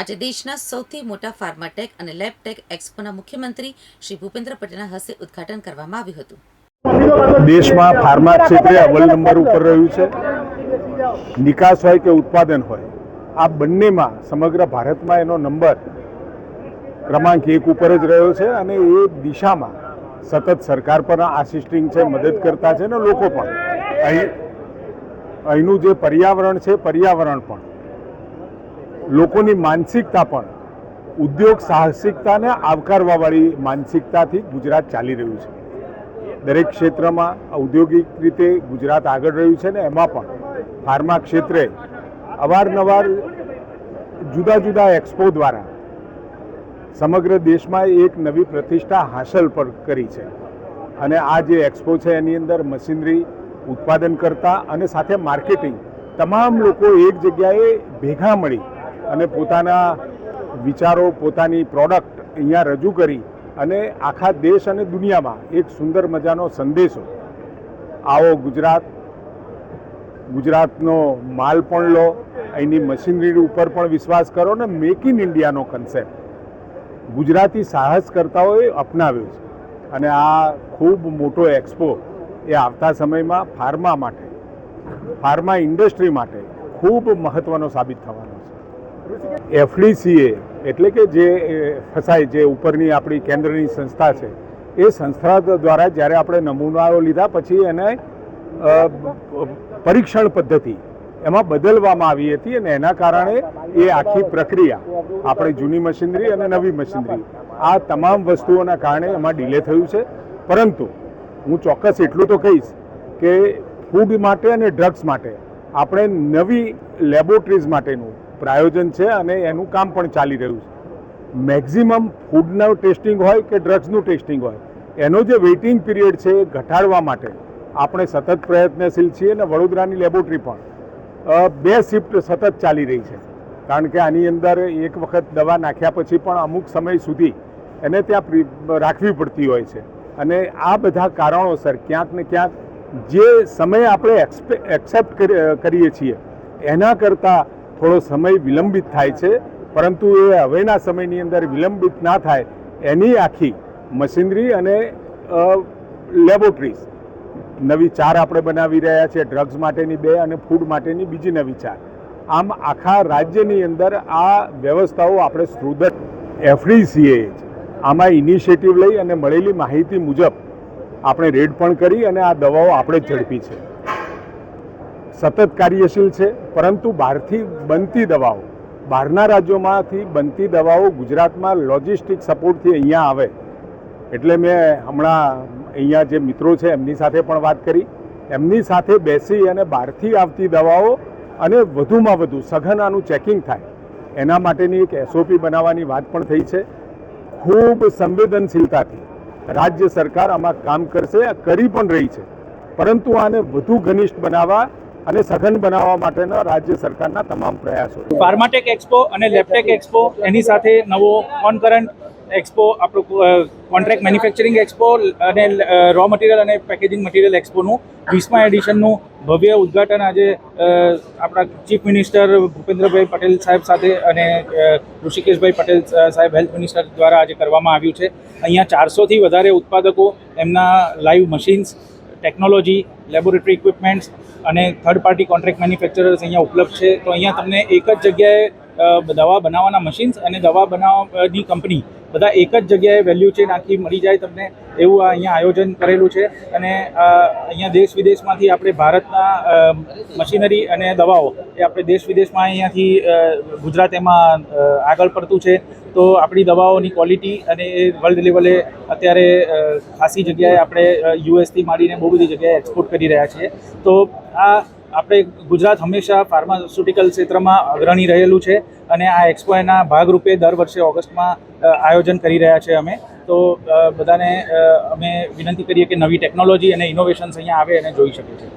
આજે દેશના સૌથી મોટા ફાર્માટેક અને લેબટેક એક્સપોના મુખ્યમંત્રી શ્રી ભૂપેન્દ્ર પટેલના હસ્તે ઉદઘાટન કરવામાં આવ્યું હતું. દેશમાં ફાર્મા ક્ષેત્રે અવ્વલ નંબર ઉપર રહ્યું છે. નિકાસ હોય કે ઉત્પાદન હોય, આ બંનેમાં સમગ્ર ભારતમાં એનો નંબર ક્રમાંક એક ઉપર જ રહ્યો છે અને એ દિશામાં સતત સરકાર પણ આસિસ્ટિંગ છે, મદદ કરતા છે અને લોકો પણ. અહીં, અહીંનું જે પર્યાવરણ છે, પર્યાવરણ પણ. લોકોની માનસિકતા પણ, ઉદ્યોગ સાહસિકતાને આવકારવાવાળી માનસિકતાથી ગુજરાત ચાલી રહ્યું છે. દરેક ક્ષેત્રમાં ઔદ્યોગિક રીતે ગુજરાત આગળ રહ્યું છે ને એમાં પણ ફાર્મા ક્ષેત્રે અવારનવાર જુદા જુદા એક્સપો દ્વારા સમગ્ર દેશમાં એક નવી પ્રતિષ્ઠા હાંસલ પર કરી છે. અને આ જે એક્સપો છે એની અંદર મશીનરી ઉત્પાદન કરતા અને સાથે માર્કેટિંગ, તમામ લોકો એક જગ્યાએ ભેગા મળી અને પોતાના વિચારો, પોતાની પ્રોડક્ટ અહીંયા રજૂ કરી અને આખા દેશ અને દુનિયામાં એક સુંદર મજાનો સંદેશો. આવો ગુજરાત, ગુજરાતનો માલ પણ લો, અહીંની મશીનરી ઉપર પણ વિશ્વાસ કરો ને મેક ઇન ઇન્ડિયાનો કન્સેપ્ટ ગુજરાતી સાહસકર્તાઓએ અપનાવ્યો છે અને આ ખૂબ મોટો એક્સપો એ આવતા સમયમાં ફાર્મા માટે ફાર્મા ઇન્ડસ્ટ્રી માટે ખૂબ મહત્ત્વનો સાબિત થવાનો એફડીસીએ, એટલે કે જે ફસાય જે ઉપરની આપણી કેન્દ્રની સંસ્થા છે, એ સંસ્થા દ્વારા જ્યારે આપણે નમૂનાઓ લીધા, પછી એને પરીક્ષણ પદ્ધતિ એમાં બદલવામાં આવી હતી અને એના કારણે એ આખી પ્રક્રિયા, આપણે જૂની મશીનરી અને નવી મશીનરી, આ તમામ વસ્તુઓના કારણે એમાં ડિલે થયું છે. પરંતુ હું ચોક્કસ એટલું તો કહીશ કે ફૂડ માટે અને ડ્રગ્સ માટે આપણે નવી લેબોરેટરીઝ માટેનું પ્રાયોજન છે અને એનું કામ પણ ચાલી રહ્યું છે. મેક્ઝિમમ ફૂડનું ટેસ્ટિંગ હોય કે ડ્રગ્સનું ટેસ્ટિંગ હોય, એનો જે વેઇટિંગ પીરિયડ છે એ ઘટાડવા માટે આપણે સતત પ્રયત્નશીલ છીએ અને વડોદરાની લેબોરેટરી પણ બે શિફ્ટ સતત ચાલી રહી છે. કારણ કે આની અંદર એક વખત દવા નાખ્યા પછી પણ અમુક સમય સુધી એને ત્યાં રાખવી પડતી હોય છે. અને આ બધા કારણોસર ક્યાંક ને ક્યાંક જે સમય આપણે એક્સપે, એક્સેપ્ટ કરીએ છીએ, એના કરતાં થોડો સમય વિલંબિત થાય છે, પરંતુ એ હવેના સમયની અંદર વિલંબિત ના થાય એની આખી મશીનરી અને લેબોરેટરીઝ. નવી ચાર આપણે બનાવી રહ્યા છીએ, ડ્રગ્સ માટેની બે અને ફૂડ માટેની બીજી નવી ચાર. આમ આખા રાજ્યની અંદર આ વ્યવસ્થાઓ આપણે સુદૃઢ એફડીસીએ આમાં ઇનિશિયેટિવ લઈ અને મળેલી માહિતી મુજબ આપણે રેડ પણ કરી અને આ દવાઓ આપણે જ ઝડપી છે. સતત કાર્યશીલ છે, પરંતુ બહારથી બનતી દવાઓ, બહારના રાજ્યોમાંથી બનતી દવાઓ ગુજરાતમાં લોજિસ્ટિક સપોર્ટથી અહીંયા આવે. એટલે મેં હમણાં અહીંયા જે મિત્રો છે, એમની સાથે પણ વાત કરી. એમની સાથે બેસી અને બહારથી આવતી દવાઓ અને વધુમાં વધુ સઘન આનું ચેકિંગ થાય. એના માટેની એક એસઓપી બનાવવાની વાત પણ થઈ છે. ખૂબ સંવેદનશીલતાથી. રાજ્ય સરકાર આમાં કામ કરશે કરી પણ રહી છે. પરંતુ આને વધુ ઘનિષ્ઠ બનાવવા અને સઘન બનાવવા માટેના રાજ્ય સરકારના તમામ પ્રયાસો. ફાર્માટેક એક્સપો અને લેપટેક એક્સપો એની સાથે નવો કોનકરન્ટ એક્સપો આપણું કોન્ટ્રાક્ટ મેન્યુફેક્ચરિંગ એક્સપો અને રો મટીરિયલ અને પેકેજિંગ મટીરિયલ એક્સપોનું વીસમા એડિશનનું ભવ્ય ઉદ્ઘાટન આજે આપણા ચીફ મિનિસ્ટર ભૂપેન્દ્રભાઈ પટેલ સાહેબ સાથે અને ઋષિકેશભાઈ પટેલ સાહેબ હેલ્થ મિનિસ્ટર દ્વારા આજે કરવામાં આવ્યું છે અહીંયા ચારસોથી વધારે ઉત્પાદકો એમના live machines technology laboratory equipments અને થર્ડ પાર્ટી કોન્ટ્રાક્ટ મેન્યુફેક્ચરર્સ અહીંયા ઉપલબ્ધ છે. તો અહીંયા તમને એક જ જગ્યાએ દવા બનાવવાના મશીન્સ અને દવા બનાવવાની કંપની બધા એક જ જગ્યાએ વેલ્યુ ચેન આખી મળી જાય તમને એવું આ અહીંયા આયોજન કરેલું છે. અને અહીંયા દેશ વિદેશમાંથી આપણે ભારતના મશીનરી અને દવાઓ એ આપણે દેશ વિદેશમાં અહીંયાથી ગુજરાત એમાં આગળ પડતું છે. તો આપણી દવાઓની ક્વોલિટી અને એ વર્લ્ડ લેવલે અત્યારે ખાસી જગ્યાએ આપણે યુએસથી માંડીને બહુ બધી જગ્યાએ એક્સપોર્ટ કરી રહ્યા છીએ. તો આ આપણે ગુજરાત હંમેશા ફાર્માસ્યુટિકલ ક્ષેત્રમાં અગ્રણી રહેલું છે અને આ એક્સપો ભાગરૂપે દર વર્ષે ઓગસ્ટમાં આયોજન કરી રહ્યા છે અમે. તો બધાને અમે વિનંતી કરીએ કે નવી ટેકનોલોજી અને ઇનોવેશન્સ અહીંયા આવે અને જોઈ શકે છે